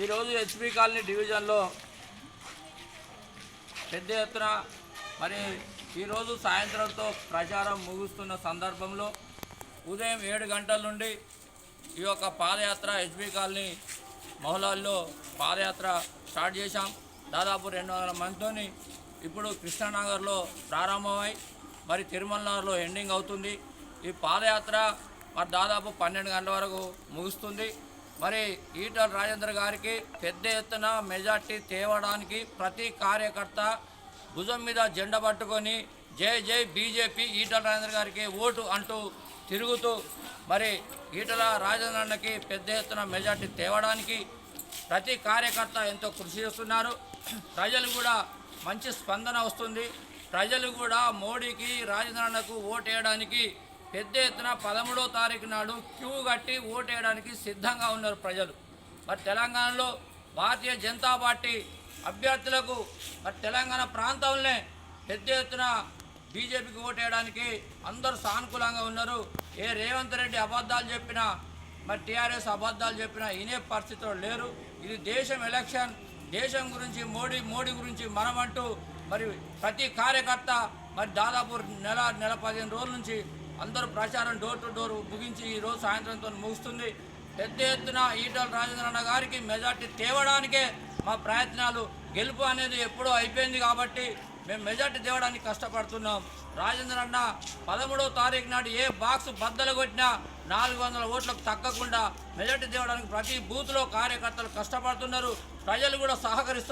ఈరోజు HP colony డివిజన్లో పెద్ద ఎత్తున మరి ఈరోజు సాయంత్రంతో ప్రచారం ముగుస్తున్న సందర్భంలో ఉదయం ఏడు గంటల నుండి ఈ యొక్క పాదయాత్ర హెచ్పి కాలనీ మహిళల్లో పాదయాత్ర స్టార్ట్ చేశాం. దాదాపు రెండు వందల మందితోని ఇప్పుడు కృష్ణానగర్లో ప్రారంభమై మరి తిరుమలనగర్లో ఎండింగ్ అవుతుంది. ఈ పాదయాత్ర మరి దాదాపు పన్నెండు గంటల వరకు ముగుస్తుంది. మరి ఈటల రాజేంద్ర గారికి పెద్ద ఎత్తున మెజార్టీ తేవడానికి ప్రతి కార్యకర్త భుజం మీద జెండా పట్టుకొని జై జై బీజేపీ ఈటల రాజేంద్ర గారికి ఓటు అంటూ తిరుగుతూ మరి ఈటల రాజేంద్ర అన్నకి పెద్ద ఎత్తున మెజార్టీ తేవడానికి ప్రతి కార్యకర్త ఎంతో కృషి చేస్తున్నారు. ప్రజలు కూడా మంచి స్పందన వస్తుంది. ప్రజలు కూడా మోడీకి రాజేంద్ర అన్నకు ఓటు వేయడానికి పెద్ద ఎత్తున పదమూడో తారీఖు నాడు క్యూ కట్టి ఓటేయడానికి సిద్ధంగా ఉన్నారు ప్రజలు. మరి తెలంగాణలో భారతీయ జనతా పార్టీ అభ్యర్థులకు మరి తెలంగాణ ప్రాంతంలోనే పెద్ద ఎత్తున బీజేపీకి ఓటేయడానికి వేయడానికి అందరూ సానుకూలంగా ఉన్నారు. ఏ రేవంత్ రెడ్డి అబద్ధాలు చెప్పినా మరి టీఆర్ఎస్ అబద్ధాలు చెప్పినా ఇనే పరిస్థితిలో లేరు. ఇది దేశం ఎలక్షన్. దేశం గురించి మోడీ మోడీ గురించి మనమంటూ మరి ప్రతి కార్యకర్త మరి దాదాపు నెల నెల పదిహేను రోజుల నుంచి అందరూ ప్రచారం డోర్ టు డోర్ ముగించి ఈ రోజు సాయంత్రంతో ముగుస్తుంది. పెద్ద ఎత్తున ఈటల రాజేంద్రన్న గారికి మెజార్టీ తేవడానికే మా ప్రయత్నాలు. గెలుపు అనేది ఎప్పుడో అయిపోయింది కాబట్టి మేము మెజార్టీ తేవడానికి కష్టపడుతున్నాం. రాజేంద్ర అన్న పదమూడవ తారీఖు నాడు ఏ బాక్స్ బద్దలు కొట్టినా నాలుగు వందల ఓట్లకు తగ్గకుండా మెజార్టీ తేవడానికి ప్రతి బూత్లో కార్యకర్తలు కష్టపడుతున్నారు. ప్రజలు కూడా సహకరిస్తున్నారు